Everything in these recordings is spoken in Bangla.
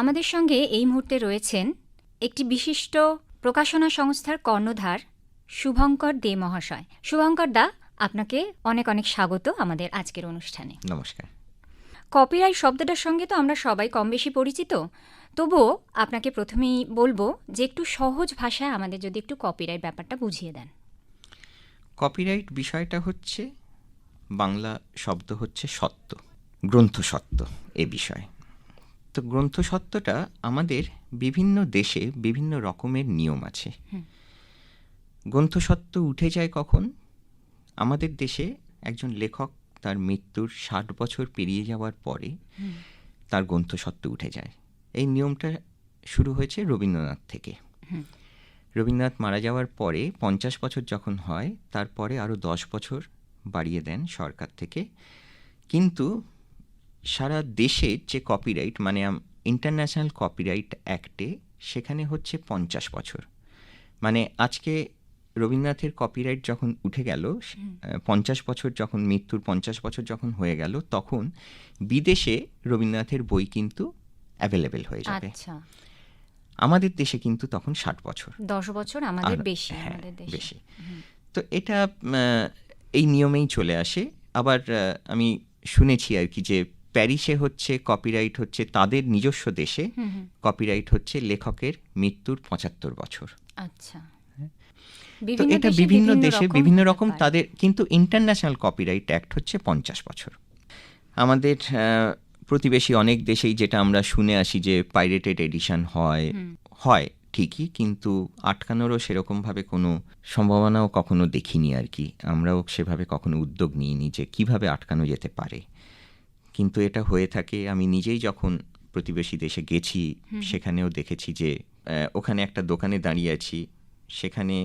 আমাদের সঙ্গে এই মুহূর্তে রয়েছেন একটি বিশিষ্ট প্রকাশনা সংস্থার কর্ণধার শুভঙ্কর দে মহাশয়। শুভঙ্কর দা আপনাকে অনেক অনেক স্বাগত আমাদের আজকের অনুষ্ঠানে। নমস্কার। কপিরাইট শব্দটার সঙ্গে তো আমরা সবাই কম বেশি পরিচিত তবুও আপনাকে প্রথমেই বলব যে একটু সহজ ভাষায় আমাদের যদি একটু কপিরাইট ব্যাপারটা বুঝিয়ে দেন। কপিরাইট বিষয়টা হচ্ছে বাংলা শব্দ হচ্ছে সত্য গ্রন্থ সত্য এ বিষয়। তো গ্রন্থ সত্যটা আমাদের বিভিন্ন দেশে বিভিন্ন রকমের নিয়ম আছে। গ্রন্থ সত্য উঠে যায় কখন? আমাদের দেশে একজন লেখক তার মৃত্যুর ষাট বছর পেরিয়ে যাওয়ার পরে তার গ্রন্থ সত্য উঠে যায়। এই নিয়মটা শুরু হয়েছে রবীন্দ্রনাথ থেকে। রবীন্দ্রনাথ মারা যাওয়ার পরে পঞ্চাশ বছর যখন হয় তারপরে আরও দশ বছর বাড়িয়ে দেন সরকার থেকে। কিন্তু সারা দেশের যে কপিরাইট মানে ইন্টারন্যাশনাল কপিরাইট অ্যাক্টে সেখানে হচ্ছে পঞ্চাশ বছর। মানে আজকে রবীন্দ্রনাথের কপিরাইট যখন উঠে গেল পঞ্চাশ বছর যখন মৃত্যুর পঞ্চাশ বছর যখন হয়ে গেল তখন বিদেশে রবীন্দ্রনাথের বই কিন্তু অ্যাভেলেবেল হয়ে যাবে। আচ্ছা। আমাদের দেশে কিন্তু তখন ষাট বছর। দশ বছর আমাদের বেশি হ্যাঁ, বেশি। তো এটা এই নিয়মেই চলে আসে। আবার আমি শুনেছি আর কি যে প্যারিসে হচ্ছে কপিরাইট হচ্ছে তাদের নিজস্ব দেশে কপিরাইট হচ্ছে লেখকের মৃত্যুর পঁচাত্তর বছর। আচ্ছা। তো এটা বিভিন্ন দেশে বিভিন্ন রকম তাদের কিন্তু ইন্টারন্যাশনাল কপিরাইট অ্যাক্ট হচ্ছে পঞ্চাশ বছর। আমাদের প্রতিবেশী অনেক দেশেই যেটা আমরা শুনে আসি যে পাইরেটেড এডিশন হয় হয় ঠিকই কিন্তু আটকানোরও সেরকমভাবে কোনো সম্ভাবনাও কখনো দেখিনি আর কি। আমরাও সেভাবে কখনো উদ্যোগ নিইনি যে কীভাবে আটকানো যেতে পারে। কিন্তু এটা হয়ে থাকে আমি নিজেই যখন প্রতিবেশী দেশে গেছি সেখানেও দেখেছি যে ওখানে একটা দোকানে দাঁড়িয়ে আছি সেখানে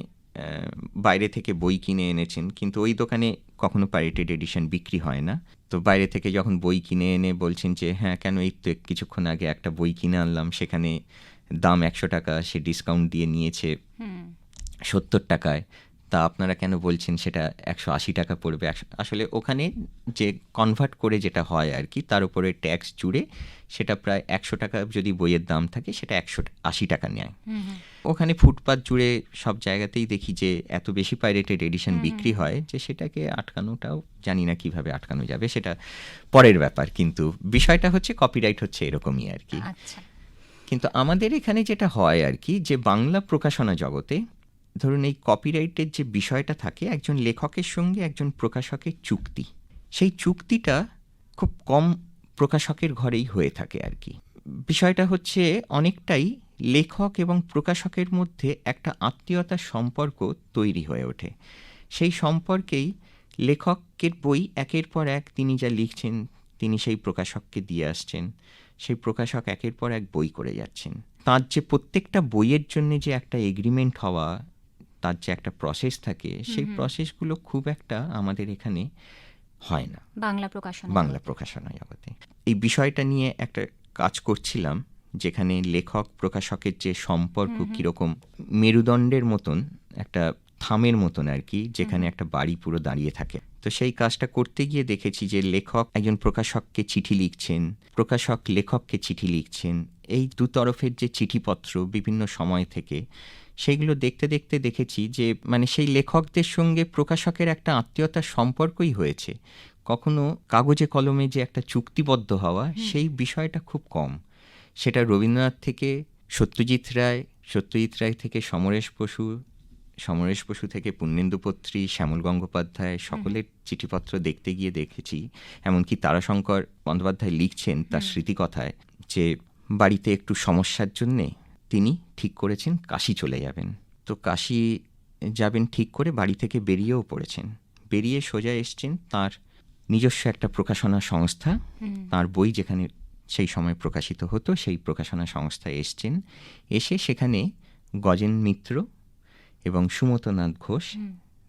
বাইরে থেকে বই কিনে এনেছেন কিন্তু ওই দোকানে কখনো পাইরেটেড এডিশন বিক্রি হয় না। তো বাইরে থেকে যখন বই কিনে এনে বলছেন যে হ্যাঁ কেন এই তো কিছুক্ষণ আগে একটা বই কিনে আনলাম সেখানে দাম একশো টাকা সে ডিসকাউন্ট দিয়ে নিয়েছে সত্তর টাকায়। তা আপনারা কেন বলছেন সেটা একশো আশি টাকা পড়বে? আসলে ওখানে যে কনভার্ট করে যেটা হয় আর কি তার উপরে ট্যাক্স জুড়ে সেটা প্রায় একশো টাকা যদি বইয়ের দাম থাকে সেটা একশো আশি টাকা নেয়। ওখানে ফুটপাত জুড়ে সব জায়গাতেই দেখি যে এত বেশি পাইরেটেড এডিশন বিক্রি হয় যে সেটাকে আটকানোটাও জানি না কীভাবে আটকানো যাবে সেটা পরের ব্যাপার। কিন্তু বিষয়টা হচ্ছে কপিরাইট হচ্ছে এরকমই আর কি। আচ্ছা। কিন্তু আমাদের এখানে যেটা হয় আর কি যে বাংলা প্রকাশনা জগতে ধরুন এই কপিরাইটের যে বিষয়টা থাকে, একজন লেখকের সঙ্গে একজন প্রকাশকের চুক্তি, সেই চুক্তিটা খুব কম প্রকাশকের ঘরেই হয়ে থাকে আর কি। বিষয়টা হচ্ছে অনেকটাই লেখক এবং প্রকাশকের মধ্যে একটা আত্মীয়তার সম্পর্ক তৈরি হয়ে ওঠে। সেই সম্পর্কেই লেখকের বই একের পর এক তিনি যা লিখছেন, তিনি সেই প্রকাশককে দিয়ে আসছেন, সেই প্রকাশক একের পর এক বই করে যাচ্ছেন। তার যে প্রত্যেকটা বইয়ের জন্য যে একটা এগ্রিমেন্ট হওয়া তার যে একটা প্রসেস থাকে সেই প্রসেসগুলো খুব একটা আমাদের এখানে হয় না। বাংলা প্রকাশনা বাংলা প্রকাশনা জগতে। এই বিষয়টা নিয়ে একটা কাজ করছিলাম যেখানে লেখক প্রকাশকের যে সম্পর্ক কীরকম মেরুদণ্ডের মতন একটা থামের মতন আর কি যেখানে একটা বাড়ি পুরো দাঁড়িয়ে থাকে। তো সেই কাজটা করতে গিয়ে দেখেছি যে লেখক একজন প্রকাশককে চিঠি লিখছেন প্রকাশক লেখককে চিঠি লিখছেন। এই দু তরফের যে চিঠিপত্র বিভিন্ন সময় থেকে সেইগুলো দেখতে দেখতে দেখেছি যে মানে সেই লেখকদের সঙ্গে প্রকাশকের একটা আত্মীয়তার সম্পর্কই হয়েছে। কখনো কাগজে কলমে যে একটা চুক্তিবদ্ধ হওয়া সেই বিষয়টা খুব কম। সেটা রবীন্দ্রনাথ থেকে সত্যজিৎ রায় সত্যজিৎ রায় থেকে সমরেশ বসু সমরেশ বসু থেকে পুণ্যেন্দুপত্রী শ্যামল গঙ্গোপাধ্যায় সকলের চিঠিপত্র দেখতে গিয়ে দেখেছি। এমনকি তারাশঙ্কর বন্দ্যোপাধ্যায় লিখছেন তার স্মৃতিকথায় যে বাড়িতে একটু সমস্যার জন্যে তিনি ঠিক করেছেন কাশি চলে যাবেন। তো কাশি যাবেন ঠিক করে বাড়ি থেকে বেরিয়েও পড়েছেন। বেরিয়ে সোজা এসছেন তার নিজস্ব একটা প্রকাশনা সংস্থা। তার বই যেখানে সেই সময় প্রকাশিত হতো সেই প্রকাশনা সংস্থায় এসছেন। এসে সেখানে গজেন মিত্র এবং সুমতনাথ ঘোষ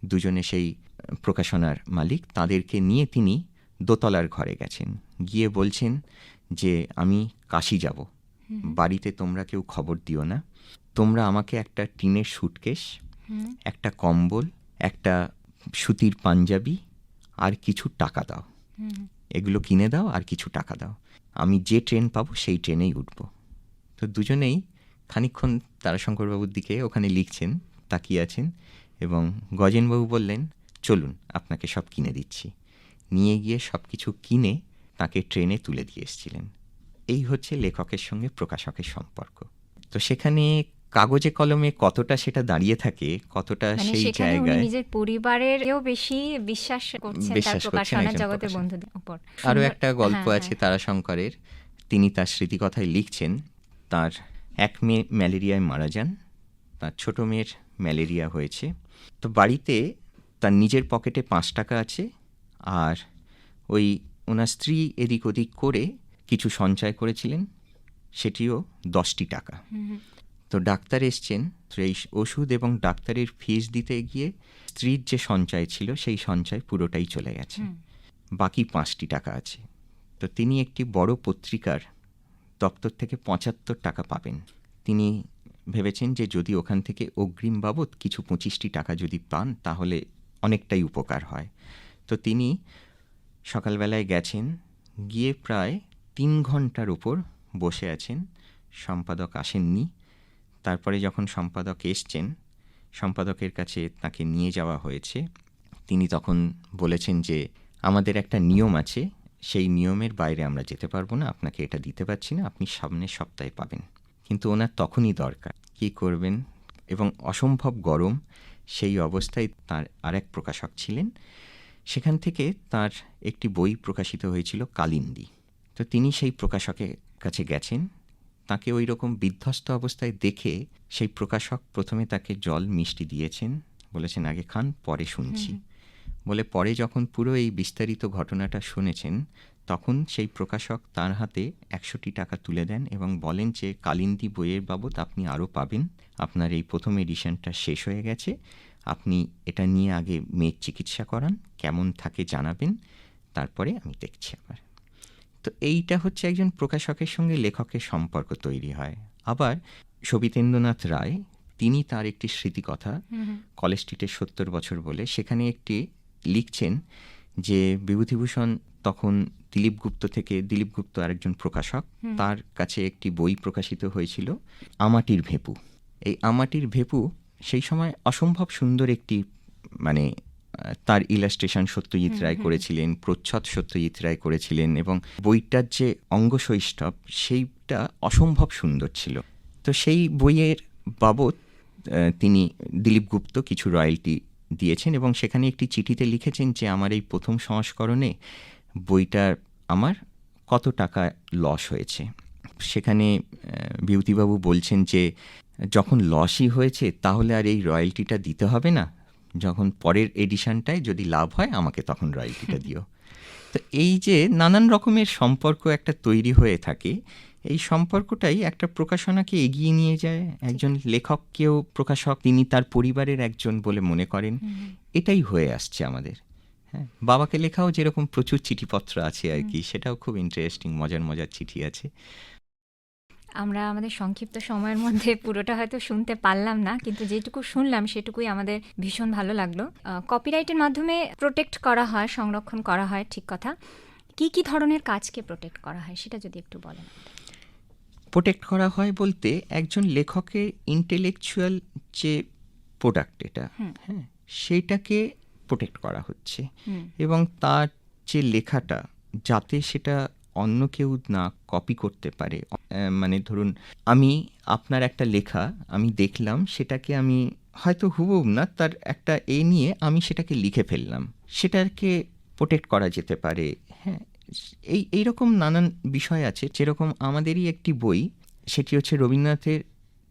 দুজনে সেই প্রকাশনার মালিক। তাদেরকে নিয়ে তিনি দোতলার ঘরে গেছেন। গিয়ে বলছেন যে আমি কাশি যাব। বাড়িতে তোমরা কেউ খবর দিও না। তোমরা আমাকে একটা টিনের সুটকেস একটা কম্বল একটা সুতির পাঞ্জাবি আর কিছু টাকা দাও। এগুলো কিনে দাও আর কিছু টাকা দাও। আমি যে ট্রেন পাবো সেই ট্রেনেই উঠব। তো দুজনেই খানিকক্ষণ তারাশঙ্করবাবুর দিকে ওখানে লিখছেন তাকিয়ে আছেন এবং গজেনবাবু বললেন চলুন আপনাকে সব কিনে দিচ্ছি। নিয়ে গিয়ে সব কিছু কিনে তাকে ট্রেনে তুলে দিয়ে এসেছিলেন। এই হচ্ছে লেখকের সঙ্গে প্রকাশকের সম্পর্ক। তো সেখানে কাগজে কলমে কতটা সেটা দাঁড়িয়ে থাকে কতটা মানে সেই জায়গায় নিজের পরিবারেরও বেশি বিশ্বাস করছেন তার প্রকাশনা জগতের বন্ধুদের উপর। সুন্দর- একটা গল্প হ্যাঁ, আছে হ্যাঁ। তারাশঙ্করের। তিনি তার স্মৃতিকথায় লিখছেন তার এক মেয়ে ম্যালেরিয়ায় মারা যান তার ছোট মেয়ের ম্যালেরিয়া হয়েছে। তো বাড়িতে তার নিজের পকেটে পাঁচ টাকা আছে আর ওই ওনার স্ত্রী এদিক ওদিক করে কিছু সঞ্চয় করেছিলেন সেটিও দশটি টাকা। তো ডাক্তার এসছেন তো এই ওষুধ এবং ডাক্তারের ফিস দিতে গিয়ে স্ত্রীর যে সঞ্চয় ছিল সেই সঞ্চয় পুরোটাই চলে গেছে। বাকি পাঁচটি টাকা আছে। তো তিনি একটি বড় পত্রিকার দপ্তর থেকে পঁচাত্তর টাকা পাবেন। তিনি ভেবেছেন যে যদি ওখান থেকে অগ্রিম বাবদ কিছু পঁচিশটি টাকা যদি পান তাহলে অনেকটাই উপকার হয়। তো তিনি সকালবেলায় গেছেন গিয়ে প্রায় তিন ঘণ্টার উপর বসে আছেন সম্পাদক আসেননি। তারপরে যখন সম্পাদক এসছেন, সম্পাদকের কাছে তাকে নিয়ে যাওয়া হয়েছে। তিনি তখন বলেছেন যে, আমাদের একটা নিয়ম আছে, সেই নিয়মের বাইরে আমরা যেতে পারব না, আপনাকে এটা দিতে পারছি না, আপনি সামনের সপ্তাহে পাবেন। কিন্তু ওনার তখনই দরকার। কি করবেন? এবং অসম্ভব গরম, সেই অবস্থায় তার আরেক প্রকাশক ছিলেন। সেখান থেকে তার একটি বই প্রকাশিত হয়েছিল কালিন্দী। তো তিনি সেই প্রকাশকের কাছে গেছেন। তাকে ওই রকম বিধ্বস্ত অবস্থায় দেখে সেই প্রকাশক প্রথমে তাকে জল মিষ্টি দিয়েছেন। বলেছেন আগে খান পরে শুনছি। বলে পরে যখন পুরো এই বিস্তারিত ঘটনাটা শুনেছেন তখন সেই প্রকাশক তার হাতে একশোটি টাকা তুলে দেন এবং বলেন যে কালিন্দী বইয়ের বাবদ আপনি আরও পাবেন। আপনার এই প্রথম এডিশনটা শেষ হয়ে গেছে। আপনি এটা নিয়ে আগে মেয়ের চিকিৎসা করান কেমন থাকে জানাবেন। তারপরে আমি দেখছি আবার। তো এইটা হচ্ছে একজন প্রকাশকের সঙ্গে লেখকের সম্পর্ক তৈরি হয়। আবার সবিতেন্দ্রনাথ রায় তিনি তার একটি স্মৃতিকথা। কলেজ স্ট্রিটের সত্তর বছর বলে সেখানে একটি লিখছেন যে বিভূতিভূষণ তখন দিলীপ গুপ্ত থেকে দিলীপ গুপ্ত আরেকজন প্রকাশক তার কাছে একটি বই প্রকাশিত হয়েছিল আমাটির ভেপু। এই আমাটির ভেপু সেই সময় অসম্ভব সুন্দর একটি মানে তার ইলাস্ট্রেশন সত্যজিৎ রায় করেছিলেন প্রচ্ছদ সত্যজিৎ রায় করেছিলেন এবং বইটার যে অঙ্গশৈষ্ঠব সেইটা অসম্ভব সুন্দর ছিল। তো সেই বইয়ের বাবদ তিনি দিলীপ গুপ্ত কিছু রয়্যালটি দিয়েছেন এবং সেখানে একটি চিঠিতে লিখেছেন যে আমার এই প্রথম সংস্করণে বইটার আমার কত টাকা লস হয়েছে? সেখানে বিউতিবাবু বলছেন যে যখন লসই হয়েছে তাহলে আর এই রয়্যালটিটা দিতে হবে না। যখন পরের এডিশনটায় যদি লাভ হয় আমাকে তখন রয়্যালটিটা দিও। তো এই যে নানান রকমের সম্পর্ক একটা তৈরি হয়ে থাকে এই সম্পর্কটাই একটা প্রকাশনাকে এগিয়ে নিয়ে যায়। একজন লেখককেও প্রকাশক তিনি তার পরিবারের একজন বলে মনে করেন। এটাই হয়ে আসছে আমাদের। হ্যাঁ বাবাকে লেখাও যেরকম প্রচুর চিঠিপত্র আছে আর কি সেটাও খুব ইন্টারেস্টিং মজার মজার চিঠি আছে। আমরা আমাদের সংক্ষিপ্ত সময়ের মধ্যে পুরোটা হয়তো শুনতে পারলাম না কিন্তু যেটুকু শুনলাম সেটুকুই আমাদের ভীষণ ভালো লাগল। কপিরাইটের মাধ্যমে প্রোটেক্ট করা হয় সংরক্ষণ করা হয় ঠিক কথা। কি কি ধরনের কাজকে প্রোটেক্ট করা হয় সেটা যদি একটু বলেন? প্রোটেক্ট করা হয় বলতে একজন লেখকের ইন্টেলেকচুয়াল যে প্রোডাক্ট এটা হ্যাঁ সেইটাকে প্রোটেক্ট করা হচ্ছে। এবং তার যে লেখাটা যাতে সেটা অন্য কেউ না কপি করতে পারে মানে ধরুন আমি আপনার একটা লেখা আমি দেখলাম সেটাকে আমি হয়তো হুবহু না তার একটা এ নিয়ে আমি সেটাকে লিখে ফেললাম। সেটাকে প্রোটেক্ট করা যেতে পারে। হ্যাঁ এই এইরকম নানান বিষয় আছে। যেরকম আমাদেরই একটি বই সেটি হচ্ছে রবীন্দ্রনাথের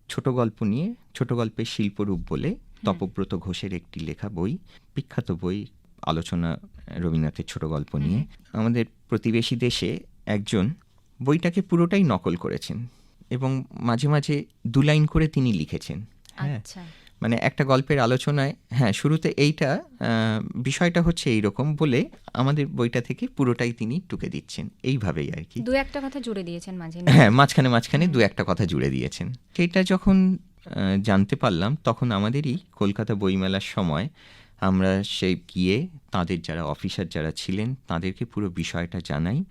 ছোট গল্প নিয়ে ছোট গল্পের শিল্পরূপ বলে তপব্রত ঘোষের একটি লেখা বই বিখ্যাত বই আলোচনা রবীন্দ্রনাথের ছোট গল্প নিয়ে। আমাদের প্রতিবেশী দেশে একজন বইটাকে পুরোটাই নকল করেছেন এবং মাঝে মাঝে দু লাইন করে তিনি লিখেছেন। হ্যাঁ আচ্ছা। মানে একটা গল্পের আলোচনায় হ্যাঁ শুরুতে এইটা বিষয়টা হচ্ছে এই রকম বলে আমাদের বইটা থেকে পুরোটাই তিনি টুকে দিচ্ছেন এইভাবেই আর কি। দু একটা কথা জুড়ে দিয়েছেন মাঝে হ্যাঁ মাঝখানে মাঝখানে দু একটা কথা জুড়ে দিয়েছেন। সেইটা যখন জানতে পারলাম তখন আমাদেরই কলকাতা বইমেলার সময় আমরা সেই গিয়ে তাদের যারা অফিসার যারা ছিলেন তাদেরকে পুরো বিষয়টা জানাই।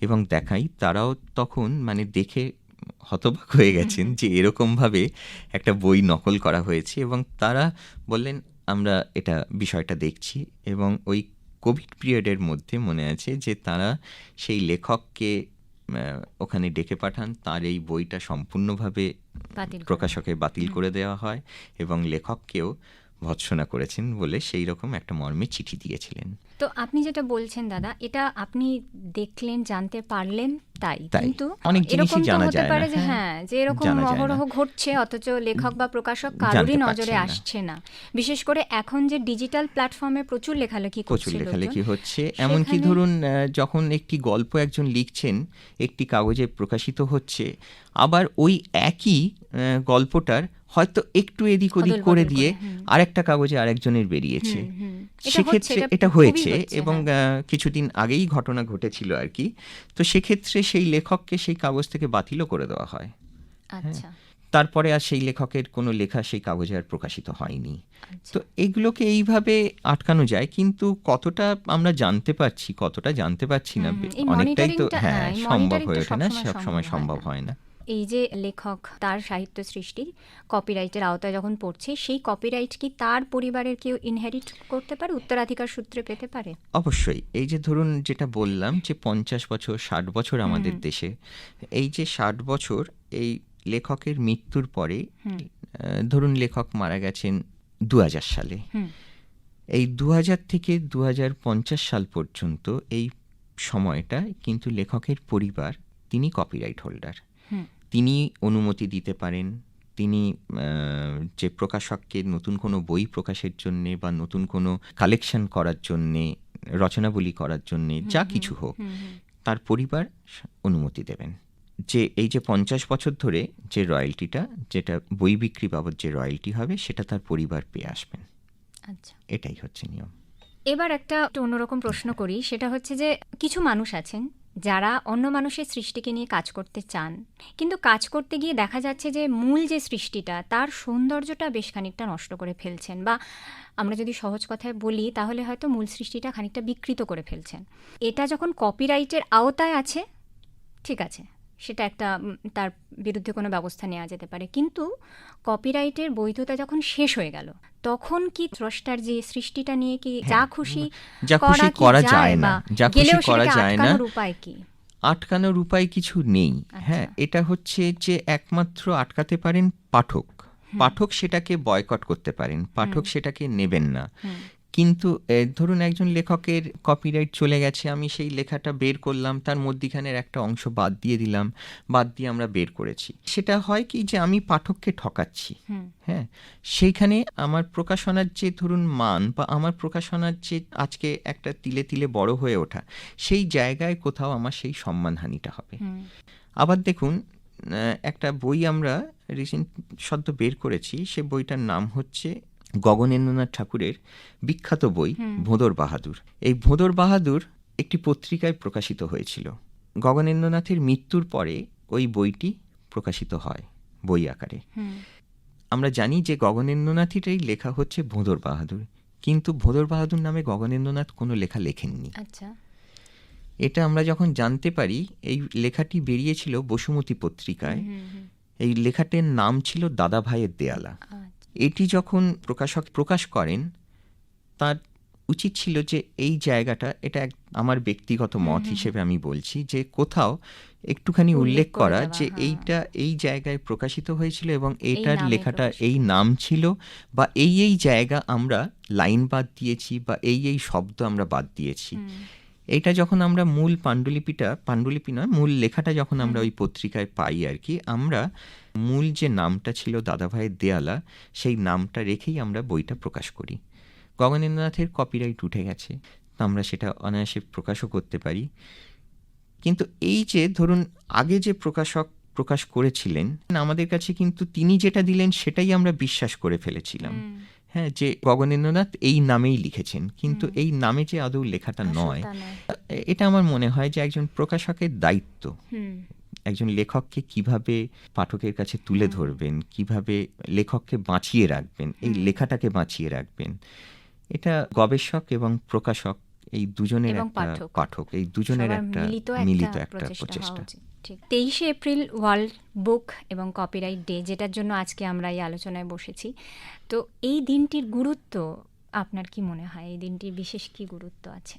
এবং দেখাই তারাও তখন মানে দেখে হতবাক হয়ে গেছেন যে এরকমভাবে একটা বই নকল করা হয়েছে এবং তারা বললেন আমরা এটা বিষয়টা দেখছি। এবং ওই কোভিড পিরিয়ডের মধ্যে মনে আছে যে তারা সেই লেখককে ওখানে ডেকে পাঠান তার এই বইটা সম্পূর্ণভাবে প্রকাশকে বাতিল করে দেওয়া হয় এবং লেখককেও ভৎসনা করেছেন বলে সেই রকম একটা মর্মে চিঠি দিয়েছিলেন। তো আপনি যেটা বলছেন দাদা এটা আপনি দেখলেন জানতে পারলেন তাই। কিন্তু অনেক জিনিসই জানা যায় না, পারে যে হ্যাঁ। হ্যাঁ যে এরকম অহরহ ঘটছে অথচ লেখক বা প্রকাশক কারোরই নজরে আসছে না। বিশেষ করে এখন যে ডিজিটাল প্ল্যাটফর্মে প্রচুর লেখালেখি প্রচুর লেখালেখি হচ্ছে। এমনকি ধরুন যখন একটি গল্প একজন লিখছেন একটি কাগজে প্রকাশিত হচ্ছে আবার ওই একই গল্পটার হয়তো একটু এদিক ওদিক করে দিয়ে আরেকটা কাগজে আরেকজনের বেরিয়েছে। সেক্ষেত্রে এটা হয়েছে এবং হ্যাঁ। কিছুদিন আগেই ঘটনা ঘটেছিল আর কি। তো সেক্ষেত্রে সেই লেখককে সেই কাগজ থেকে বাতিলও করে দেওয়া হয়। আচ্ছা। তারপরে আর সেই লেখকের কোনো লেখা সেই কাগজে আর প্রকাশিত হয়নি। আচ্ছা। তো এগুলোকে এইভাবে আটকানো যায় কিন্তু কতটা আমরা জানতে পারছি কতটা জানতে পারছি না অনেকটাই তো হ্যাঁ হ্যাঁ, সম্ভব হয়ে ওঠে না সবসময় সব সময় সম্ভব হয় হয় না। এই যে লেখক তার সাহিত্য সৃষ্টি কপিরাইটের আওতায় যখন পড়ছে সেই কপিরাইট কি তার পরিবারের কেউ ইনহেরিট করতে পারে উত্তরাধিকার সূত্রে পেতে পারে? অবশ্যই। এই যে ধরুন যেটা বললাম যে পঞ্চাশ বছর ষাট বছর আমাদের দেশে এই যে ষাট বছর এই লেখকের মৃত্যুর পরে ধরুন লেখক মারা গেছেন দু হাজার সালে এই দু হাজার থেকে দু হাজার পঞ্চাশ সাল পর্যন্ত এই সময়টা কিন্তু লেখকের পরিবার তিনি কপিরাইট হোল্ডার তিনি অনুমতি দিতে পারেন। তিনি যে প্রকাশককে নতুন কোনো বই প্রকাশের জন্যে বা নতুন কোনো কালেকশন করার জন্যে রচনাবলী করার জন্যে যা কিছু হোক তার পরিবার অনুমতি দেবেন। যে এই যে পঞ্চাশ বছর ধরে যে রয়্যালটিটা যেটা বই বিক্রি বাবদ যে রয়্যালটি হবে সেটা তার পরিবার পেয়ে আসবেন। আচ্ছা। এটাই হচ্ছে নিয়ম। এবার একটা অন্যরকম প্রশ্ন করি সেটা হচ্ছে যে কিছু মানুষ আছেন যারা অন্য মানুষের সৃষ্টিকে নিয়ে কাজ করতে চান। কিন্তু কাজ করতে গিয়ে দেখা যাচ্ছে যে মূল যে সৃষ্টিটা, তার সৌন্দর্যটা বেশ খানিকটা নষ্ট করে ফেলছেন বা আমরা যদি সহজ কথায় বলি, তাহলে হয়তো মূল সৃষ্টিটা খানিকটা বিকৃত করে ফেলছেন। এটা যখন কপিরাইটের আওতায় আছে, ঠিক আছে। সেটা একটা তার বিরুদ্ধে কোনো ব্যবস্থা নেওয়া যেতে পারে। কিন্তু কপিরাইটের বৈধতা যখন শেষ হয়ে গেল তখন কি স্রষ্টার যে সৃষ্টিটা নিয়ে কি যা খুশি যা খুশি করা যায় না যা খুশি করা যায় না উপায় কি? আটকানোর উপায় কিছু নেই। হ্যাঁ এটা হচ্ছে যে একমাত্র আটকাতে পারেন পাঠক। পাঠক সেটাকে বয়কট করতে পারেন পাঠক সেটাকে নেবেন না। কিন্তু ধরুন একজন লেখকের কপিরাইট চলে গেছে আমি সেই লেখাটা বের করলাম তার মধ্যিখানের একটা অংশ বাদ দিয়ে দিলাম বাদ দিয়ে আমরা বের করেছি। সেটা হয় কি যে আমি পাঠককে ঠকাচ্ছি। হ্যাঁ সেইখানে আমার প্রকাশনার যে ধরুন মান বা আমার প্রকাশনার যে আজকে একটা তিলে তিলে বড় হয়ে ওঠা সেই জায়গায় কোথাও আমার সেই সম্মানহানিটা হবে। আবার দেখুন একটা বই আমরা রিসেন্ট সদ্য বের করেছি সে বইটার নাম হচ্ছে গগনেন্দ্রনাথ ঠাকুরের বিখ্যাত বই ভোঁদর বাহাদুর। এই ভোঁদর বাহাদুর একটি পত্রিকায় প্রকাশিত হয়েছিল। গগনেন্দ্রনাথের মৃত্যুর পরে ওই বইটি প্রকাশিত হয় বই আকারে। আমরা জানি যে গগনেন্দ্রনাথেরই লেখা হচ্ছে ভোঁদর বাহাদুর। কিন্তু ভোঁদর বাহাদুর নামে গগনেন্দ্রনাথ কোনো লেখা লেখেননি। আচ্ছা। এটা আমরা যখন জানতে পারি এই লেখাটি বেরিয়েছিল বসুমতী পত্রিকায়। এই লেখাটির নাম ছিল দাদা ভাইয়ের দেয়ালা। আচ্ছা। এটি যখন প্রকাশক প্রকাশ করেন তার উচিত ছিল যে এই জায়গাটা এটা এক- আমার ব্যক্তিগত মত হিসেবে আমি বলছি যে কোথাও একটুখানি উল্লেখ করা যে হ্যাঁ। এইটা এই জায়গায় প্রকাশিত হয়েছিল এবং এইটার নামে লেখাটা এই নাম ছিল বা এই এই জায়গা আমরা লাইন বাদ দিয়েছি বা এই এই শব্দ আমরা বাদ দিয়েছি। এটা যখন আমরা মূল পাণ্ডুলিপিটা পাণ্ডুলিপি নয় মূল লেখাটা যখন আমরা ওই পত্রিকায় পাই আর কি আমরা মূল যে নামটা ছিল দাদাভাইয়ের দেয়ালা সেই নামটা রেখেই আমরা বইটা প্রকাশ করি। গগনেন্দ্রনাথের কপিরাইট উঠে গেছে আমরা সেটা অনায়াসে প্রকাশও করতে পারি। কিন্তু এই যে ধরুন আগে যে প্রকাশক প্রকাশ করেছিলেন আমাদের কাছে কিন্তু তিনি যেটা দিলেন সেটাই আমরা বিশ্বাস করে ফেলেছিলাম। হ্যাঁ যে গগনেন্দ্রনাথ এই নামেই লিখেছেন কিন্তু এই নামে যে আদৌ লেখাটা নয় এটা আমার মনে হয় যে একজন প্রকাশকের দায়িত্ব। একজন লেখককে কীভাবে পাঠকের কাছে তুলে ধরবেন কীভাবে লেখককে বাঁচিয়ে রাখবেন এই লেখাটাকে বাঁচিয়ে রাখবেন এটা গবেষক এবং প্রকাশক এই দুজনের একটা পাঠক। এই দুজনের একটা মিলিত একটা প্রচেষ্টা ঠিক। তেইশে এপ্রিল ওয়ার্ল্ড বুক এবং কপিরাইট ডে যেটার জন্য আজকে আমরা এই আলোচনায় বসেছি। তো এই দিনটির গুরুত্ব আপনার কি মনে হয়? এই দিনটির বিশেষ কি গুরুত্ব আছে?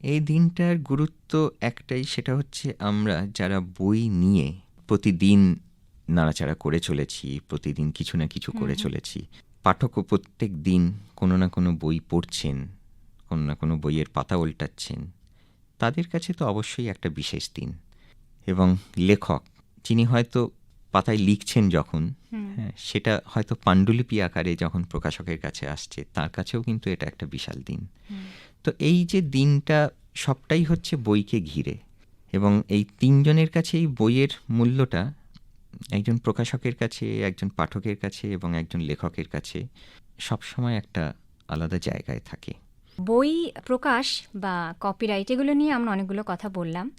এই দিনটার গুরুত্ব একটাই সেটা হচ্ছে আমরা যারা বই নিয়ে প্রতিদিন নাড়াচাড়া করে চলেছি প্রতিদিন কিছু না কিছু করে চলেছি পাঠকও প্রত্যেক দিন কোনো না কোনো বই পড়ছেন কোনো না কোনো বইয়ের পাতা উল্টাচ্ছেন তাদের কাছে তো অবশ্যই একটা বিশেষ দিন। এবং লেখক যিনি হয়তো পাতায় লিখছেন যখন হ্যাঁ সেটা হয়তো পাণ্ডুলিপি আকারে যখন প্রকাশকের কাছে আসছে তার কাছেও কিন্তু এটা একটা বিশাল দিন। তো এই যে দিনটা সবটাই হচ্ছে বইকে ঘিরে এবং এই তিনজনের কাছে এই বইয়ের মূল্যটা একজন প্রকাশকের কাছে, একজন পাঠকের কাছে এবং একজন লেখকের কাছে সবসময় একটা আলাদা জায়গায় থাকে। বই প্রকাশ বা কপিরাইট এগুলো নিয়ে আমরা অনেকগুলো কথা বললাম।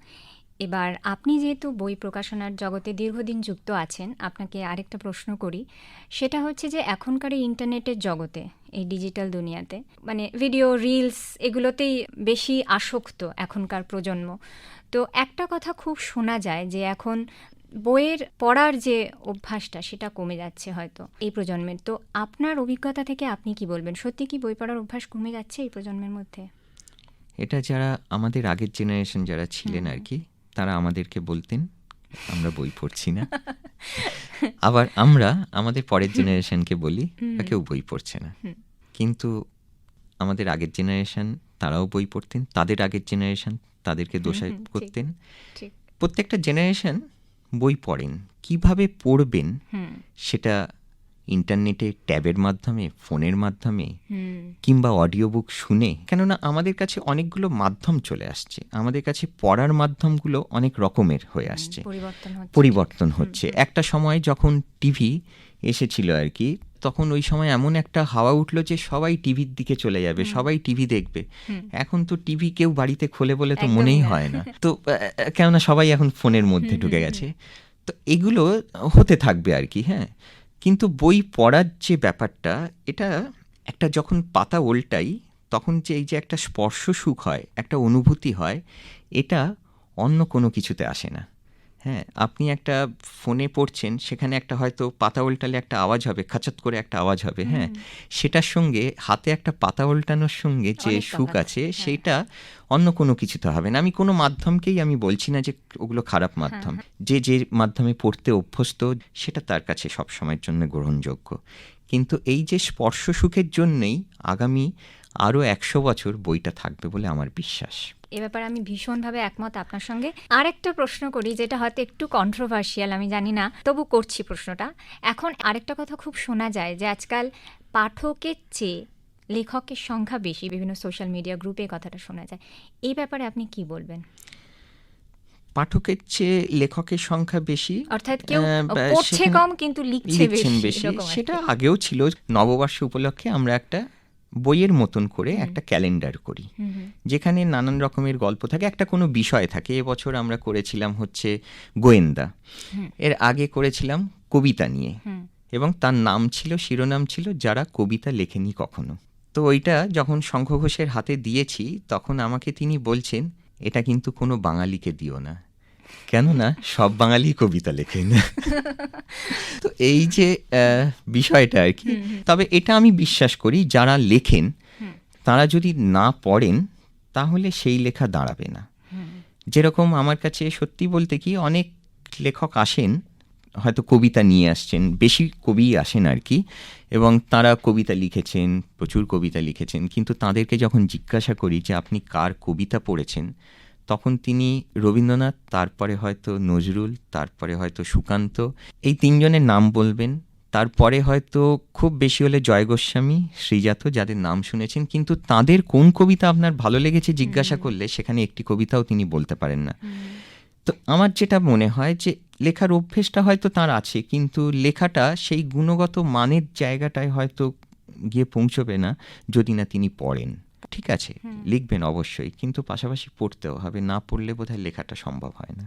এবার আপনি যেহেতু বই প্রকাশনার জগতে দীর্ঘদিন যুক্ত আছেন আপনাকে আরেকটা প্রশ্ন করি। সেটা হচ্ছে যে এখনকার এই ইন্টারনেটের জগতে এই ডিজিটাল দুনিয়াতে মানে ভিডিও রিলস এগুলোতেই বেশি আসক্ত এখনকার প্রজন্ম। তো একটা কথা খুব শোনা যায় যে এখন বইয়ের পড়ার যে অভ্যাসটা সেটা কমে যাচ্ছে হয়তো এই প্রজন্মের। তো আপনার অভিজ্ঞতা থেকে আপনি কি বলবেন? সত্যি কি বই পড়ার অভ্যাস কমে যাচ্ছে এই প্রজন্মের মধ্যে? এটা যারা আমাদের আগের জেনারেশন যারা ছিলেন আর কি তারা আমাদেরকে বলতেন আমরা বই পড়ছি না। আবার আমরা আমাদের পরের জেনারেশনকে বলি "তা কেউ বই পড়ছে না। কিন্তু আমাদের আগের জেনারেশন তারাও বই পড়তেন। তাদের আগের জেনারেশন তাদেরকে দোষারোপ করতেন। প্রত্যেকটা জেনারেশন বই পড়েন। কীভাবে পড়বেন সেটা ইন্টারনেটে ট্যাবের মাধ্যমে ফোনের মাধ্যমে কিংবা অডিও বুক শুনে কেননা আমাদের কাছে অনেকগুলো মাধ্যম চলে আসছে। আমাদের কাছে পড়ার মাধ্যমগুলো অনেক রকমের হয়ে আসছে। পরিবর্তন হচ্ছে। একটা সময় যখন টিভি এসেছিল আর কি তখন ওই সময় এমন একটা হাওয়া উঠল যে সবাই টিভির দিকে চলে যাবে সবাই টিভি দেখবে। এখন তো টিভি কেউ বাড়িতে খোলে বলে তো মনেই হয় না। তো কেননা সবাই এখন ফোনের মধ্যে ঢুকে গেছে। তো এগুলো হতে থাকবে আর কি হ্যাঁ। কিন্তু বই পড়ার যে ব্যাপারটা, এটা একটা যখন পাতা উল্টাই, তখন যে এই যে একটা স্পর্শ সুখ হয়, একটা অনুভূতি হয়, এটা অন্য কোনো কিছুতে আসে না। হ্যাঁ আপনি একটা ফোনে পড়ছেন সেখানে একটা হয়তো পাতা উল্টালে একটা আওয়াজ হবে খাচাত করে একটা আওয়াজ হবে হ্যাঁ? সেটার সঙ্গে হাতে একটা পাতা উল্টানোর সঙ্গে যে সুখ আছে হ্যাঁ। সেইটা অন্য কোনো কিছুতে হবে না। আমি কোনো মাধ্যমকেই আমি বলছি না যে ওগুলো খারাপ মাধ্যম। যে যে মাধ্যমে পড়তে অভ্যস্ত সেটা তার কাছে সবসময়ের জন্য গ্রহণযোগ্য। কিন্তু এই যে স্পর্শ সুখের জন্যেই আগামী আরও একশো বছর বইটা থাকবে বলে আমার বিশ্বাস। এ ব্যাপারে আমি ভীষণভাবে একমত আপনার সঙ্গে। আরেকটা প্রশ্ন করি যেটা হয়তো একটু কন্ট্রোভার্সিয়াল আমি জানি না তবু করছি প্রশ্নটা। এখন আরেকটা কথা খুব শোনা যায় যে আজকাল পাঠকের চেয়ে লেখকের সংখ্যা বেশি বিভিন্ন সোশ্যাল মিডিয়া গ্রুপে কথাটা শোনা যায়। এই ব্যাপারে আপনি কি বলবেন? পাঠকের চেয়ে লেখকের সংখ্যা বেশি অর্থাৎ কেউ পড়ছে কম কিন্তু লিখছে বেশি সেটা আগেও ছিল। নববর্ষ উপলক্ষে আমরা একটা বইয়ের মতন করে একটা ক্যালেন্ডার করি। যেখানে নানান রকমের গল্প থাকে একটা কোনো বিষয় থাকে। এবছর আমরা করেছিলাম হচ্ছে গোয়েন্দা। এর আগে করেছিলাম কবিতা নিয়ে। এবং তার নাম ছিল শিরোনাম ছিল যারা কবিতা লেখেনি কখনো। তো ওইটা যখন শঙ্খ ঘোষের হাতে দিয়েছি তখন আমাকে তিনি বলছেন এটা কিন্তু কোনো বাঙালিকে দিও না। কেননা সব বাঙালি কবিতা লেখেন। তো এই যে বিষয়টা আর কি তবে এটা আমি বিশ্বাস করি যারা লেখেন তারা যদি না পড়েন তাহলে সেই লেখা দাঁড়াবে না। যেরকম আমার কাছে সত্যি বলতে কি অনেক লেখক আসেন হয়তো কবিতা নিয়ে আসছেন বেশি কবি আসেন আর কি এবং তারা কবিতা লিখেছেন প্রচুর কবিতা লিখেছেন কিন্তু তাদেরকে যখন জিজ্ঞাসা করি যে আপনি কার কবিতা পড়েছেন? তখন তিনি রবীন্দ্রনাথ তারপরে হয়তো নজরুল তারপরে হয়তো সুকান্ত এই তিনজনের নাম বলবেন। তারপরে হয়তো খুব বেশি হলে জয় গোস্বামী শ্রীজাত যাদের নাম শুনেছেন কিন্তু তাদের কোন কবিতা আপনার ভালো লেগেছে জিজ্ঞাসা করলে সেখানে একটি কবিতাও তিনি বলতে পারেন না। তো আমার যেটা মনে হয় যে লেখার অভ্যেসটা হয়তো তার আছে কিন্তু লেখাটা সেই গুণগত মানের জায়গাটায় হয়তো গিয়ে পৌঁছবে না যদি না তিনি পড়েন। ঠিক আছে লিখবেন অবশ্যই কিন্তু পাশাপাশি পড়তেও হবে না পড়লে বোধহয় লেখাটা সম্ভব হয় না।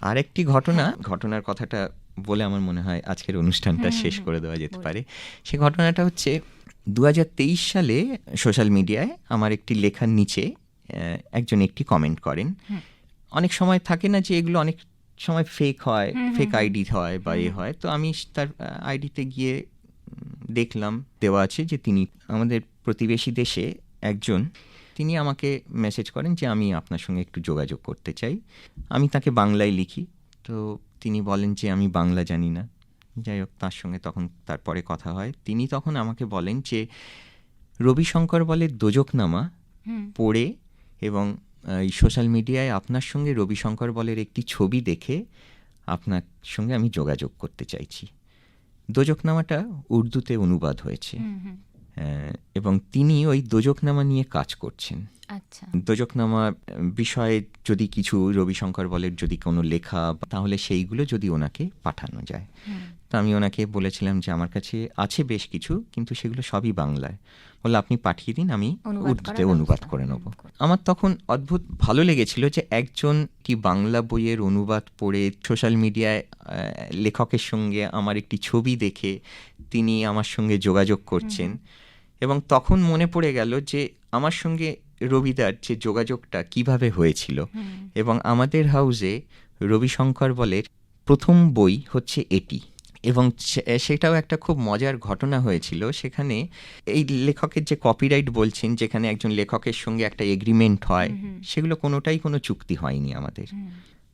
আরেকটি ঘটনা ঘটনার কথাটা বলে আমার মনে হয় আজকের অনুষ্ঠানটা শেষ করে দেওয়া যেতে পারে। সে ঘটনাটা হচ্ছে দু হাজার তেইশ সালে সোশ্যাল মিডিয়ায় আমার একটি লেখার নিচে একজন একটি কমেন্ট করেন। অনেক সময় থাকে না যে এগুলো অনেক সময় ফেক হয় ফেক আইডি হয় বা এ হয়। তো আমি তার আইডিতে গিয়ে দেখলাম দেওয়া আছে যে তিনি আমাদের প্রতিবেশী দেশে একজন তিনি আমাকে মেসেজ করেন যে আমি আপনার সঙ্গে একটু যোগাযোগ করতে চাই। আমি তাকে বাংলায় লিখি। তো তিনি বলেন যে আমি বাংলা জানি না। যাই হোক তার সঙ্গে তখন তারপরে কথা হয়। তিনি তখন আমাকে বলেন যে রবিশঙ্কর বলে দোজকনামা পড়ে এবং এই সোশ্যাল মিডিয়ায় আপনার সঙ্গে রবিশঙ্কর বলের একটি ছবি দেখে আপনার সঙ্গে আমি যোগাযোগ করতে চাইছি। দোজকনামাটা উর্দুতে অনুবাদ হয়েছে। এবং তিনি ওই দোজকনামা নিয়ে কাজ করছেন। আচ্ছা। দোজকনামা বিষয়ে যদি কিছু রবিশঙ্কর বলের যদি কোনো লেখা তাহলে সেইগুলো যদি ওনাকে পাঠানো যায়। তো আমি ওনাকে বলেছিলাম যে আমার কাছে আছে বেশ কিছু কিন্তু সেগুলো সবই বাংলায়। বললে আপনি পাঠিয়ে দিন আমি উর্দুতে অনুবাদ করে নেব। আমার তখন অদ্ভুত ভালো লেগেছিল যে একজন কি বাংলা বইয়ের অনুবাদ পড়ে সোশ্যাল মিডিয়ায় লেখকের সঙ্গে আমার একটি ছবি দেখে তিনি আমার সঙ্গে যোগাযোগ করছেন। এবং তখন মনে পড়ে গেল যে আমার সঙ্গে রবিদার যে যোগাযোগটা কীভাবে হয়েছিল। এবং আমাদের হাউসে রবিশঙ্কর বলের প্রথম বই হচ্ছে এটি। এবং সেটাও একটা খুব মজার ঘটনা হয়েছিল। সেখানে এই লেখকের যে কপিরাইট বলছেন যেখানে একজন লেখকের সঙ্গে একটা এগ্রিমেন্ট হয়। সেগুলো কোনোটাই কোনো চুক্তি হয়নি আমাদের।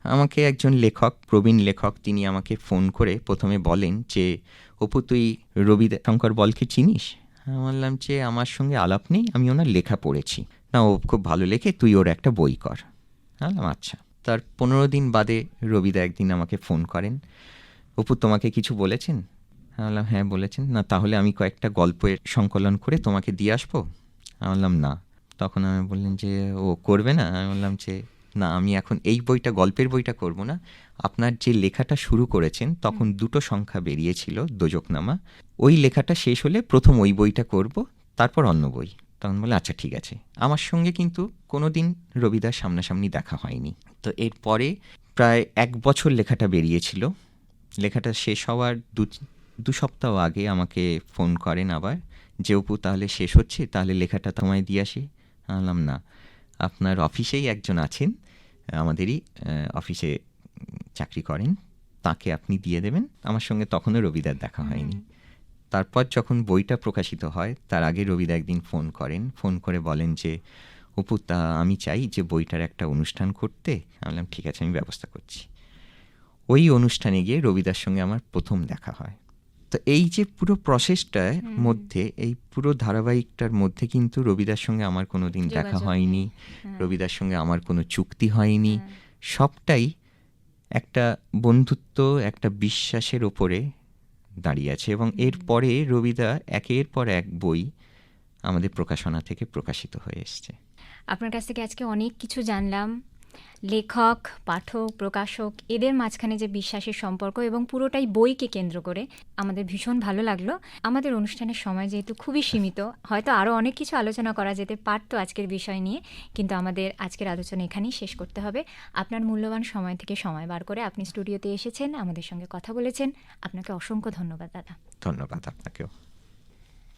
আমাকে একজন লেখক প্রবীণ লেখক তিনি আমাকে ফোন করে প্রথমে বলেন যে অপু তুই রবি শঙ্কর বলকে চিনিস? আমি বললাম যে, আমার সঙ্গে আলাপ নেই, আমি ওনার লেখা পড়েছি। না, ও খুব ভালো লেখে, তুই ওর একটা বই কর। বললাম আচ্ছা। তার পনেরো দিন বাদে রবিদা একদিন আমাকে ফোন করেন। অপু, তোমাকে কিছু বলেছেন? আমি বললাম হ্যাঁ বলেছেন। না, তাহলে আমি কয়েকটা গল্পের সংকলন করে তোমাকে দিয়ে আসব? আমি বললাম, না। তখন আমি বললেন যে, ও করবে না? আমি বললাম যে না, আমি এখন এই বইটা, গল্পের বইটা করব না। আপনার যে লেখাটা শুরু করেছেন, তখন দুটো সংখ্যা বেরিয়েছিল দোজকনামা ওই লেখাটা শেষ হলে প্রথম ওই বইটা করব, তারপর অন্য বই। তখন বলে আচ্ছা ঠিক আছে। আমার সঙ্গে কিন্তু কোনো দিন রবিদার সামনাসামনি দেখা হয়নি। তো এরপরে প্রায় এক বছর লেখাটা বেরিয়েছিল। লেখাটা শেষ হওয়ার দু দু সপ্তাহ আগে আমাকে ফোন করেন আবার যে অপু তাহলে শেষ হচ্ছে, তাহলে লেখাটা তোমায় দিয়ে আসি। আমি বললাম, না। আপনার অফিসেই একজন আছেন আমাদেরই অফিসে চাকরি করেন, তাকে আপনি দিয়ে দেবেন। আমার সঙ্গে তখনও রবিদার দেখা হয়নি। তারপর যখন বইটা প্রকাশিত হয়, তার আগে রবিদা একদিন ফোন করেন। ফোন করে বলেন যে, অপু, তা আমি চাই যে বইটার একটা অনুষ্ঠান করতে। আমি বললাম, ঠিক আছে, আমি ব্যবস্থা করছি। ওই অনুষ্ঠানে গিয়ে রবিদার সঙ্গে আমার প্রথম দেখা হয়। তো এই যে পুরো প্রসেসটার মধ্যে এই পুরো ধারাবাহিকটার মধ্যে কিন্তু রবিদার সঙ্গে আমার কোনো দিন দেখা হয়নি হ্যাঁ। রবিদার সঙ্গে আমার কোনো চুক্তি হয়নি। হ্যাঁ। সবটাই একটা বন্ধুত্ব একটা বিশ্বাসের ওপরে দাঁড়িয়ে আছে এবং এরপরে রবিদা একের পর এক বই আমাদের প্রকাশনা থেকে প্রকাশিত হয়ে এসছে। আপনার কাছ থেকে আজকে অনেক কিছু জানলাম। লেখক, পাঠক, প্রকাশক, এদের মাঝখানে যে বিশ্বাসের সম্পর্ক এবং পুরোটাই বইকে কেন্দ্র করে আমাদের ভীষণ ভালো লাগল। আমাদের অনুষ্ঠানের সময় যেহেতু খুবই সীমিত, হয়তো আরও অনেক কিছু আলোচনা করা যেতে পারতো আজকের বিষয় নিয়ে, কিন্তু আমাদের আজকের আলোচনা এখানেই শেষ করতে হবে। আপনার মূল্যবান সময় থেকে সময় বার করে আপনি স্টুডিওতে এসেছেন, আমাদের সঙ্গে কথা বলেছেন। আপনাকে অসংখ্য ধন্যবাদ, দাদা। ধন্যবাদ আপনাকেও।